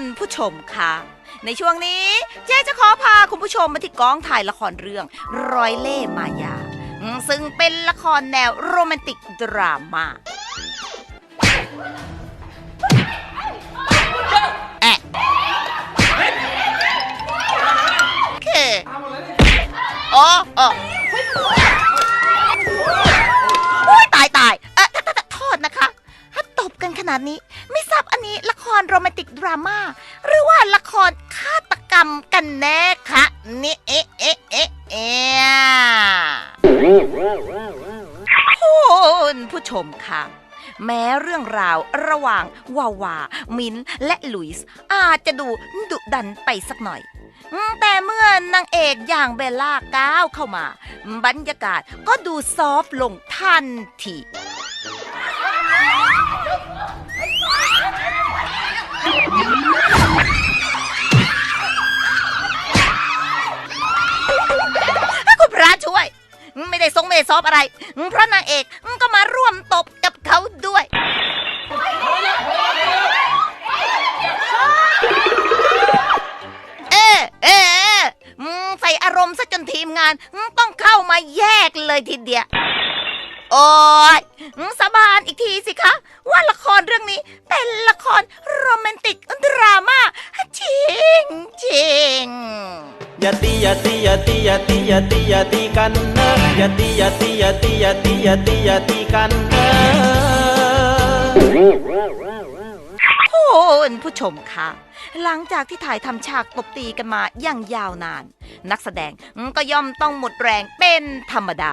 ณผู้ชมคะในช่วงนี้เจ๊จะขอพาคุณผู้ชมมาที่กองถ่ายละครเรื่องร้อยเล่มายา ซึ่งเป็นละครแนวโรแมนติกดราม่าแอะคืออ๋ออ๋อโอ้ตายตายเออโทษนะคะ ถ้าตบกันขนาดนี้ ไม่ทราบอันนี้ละครโรแมนติกดราม่าหรือว่าละครฆาตกรรมกันแน่คะนี่เอ๊ะเอ๊ะเอ๊ะเอ๊คุณผู้ชมค่ะแม้เรื่องราวระหว่างวาวา มินและหลุยส์อาจจะดูดุดันไปสักหน่อย แต่เมื่อนางเอกอย่างเบลล่าก้าวเข้ามา บรรยากาศก็ดูซอฟต์ลงทันที คุณพระช่วย ไม่ได้ทรงไม่ได้ซอบอะไร เพราะนางเอกก็มาร่วมตบกับเขาด้วยเออเออใส่อารมณ์ซะจนทีมงานต้องเข้ามาแยกเลยทีเดียว โอ้ยสาบานอีกทีสิคะ ว่าละครเรื่องนี้เป็นละครโรแมนติกดราม่าจริงจริงอย่าตีอย่าตีอย่าตีอย่าตีอย่าตีอย่าตีกันนะอย่าตีอย่าตีอย่าตีอย่าตีอย่าตีอย่าตีกันนะคุณผู้ชมคะหลังจากที่ถ่ายทำฉากตบตีกันมาอย่างยาวนาน นักแสดงก็ย่อมต้องหมดแรงเป็นธรรมดา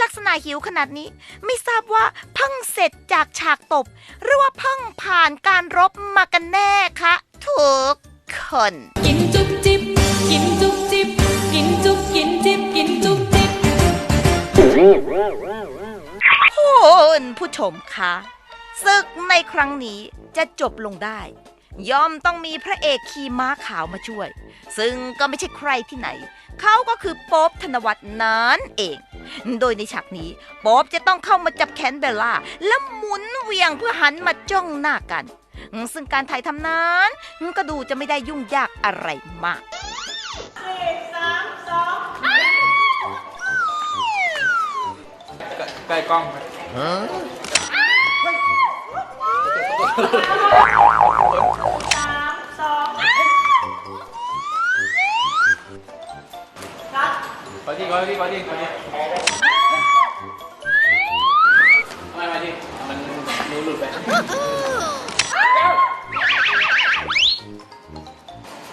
ลักษณะหิวขนาดนี้ ไม่ทราบว่าเพิ่งเสร็จจากฉากตบ หรือว่าเพิ่งผ่านการรบมากันแน่คะทุกคน กินจุ๊บจิ๊บกินจุ๊บจิ๊บกินจุ๊บกินจิ๊บกินจุ๊บจิ๊บคุณผู้ชมคะศึกในครั้งนี้จะจบลงได้ ย่อมต้องมีพระเอกขี่ม้าขาวมาช่วย ซึ่งก็ไม่ใช่ใครที่ไหน เขาก็คือโป๊บธนวัฒน์นั้นเอง โดยในฉากนี้โป๊บจะต้องเข้ามาจับแขนเบลล่า แล้วหมุนเหวียงเพื่อหันมาจ้องหน้ากัน ซึ่งการถ่ายทำนั้น ก็ดูจะไม่ได้ยุ่งยากอะไรมากใกล้กล้อง ขอที่ขอที่ขอที่ขอที่ไม่ไม่ที่มันนิ้วหลุดไป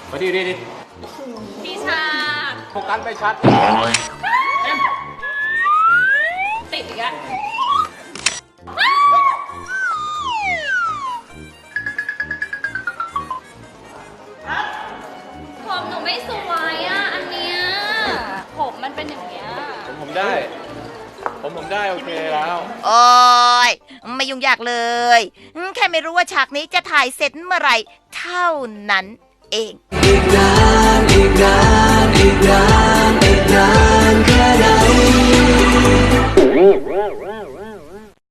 ขอที่ดิดิพี่ชาโฟกัสไม่ชัด ติดอีกแล้ว มหนูไม่สวยอะ อันเนี้ยผมมันเป็นอย่างเงี้ย ผมผมได้ ผมผมได้โอเคแล้วโอ้ยไม่ยุ่งยากเลยแค่ไม่รู้ว่าฉากนี้จะถ่ายเสร็จเมื่อไหร่ เท่านั้นเอง อีกนานอีกน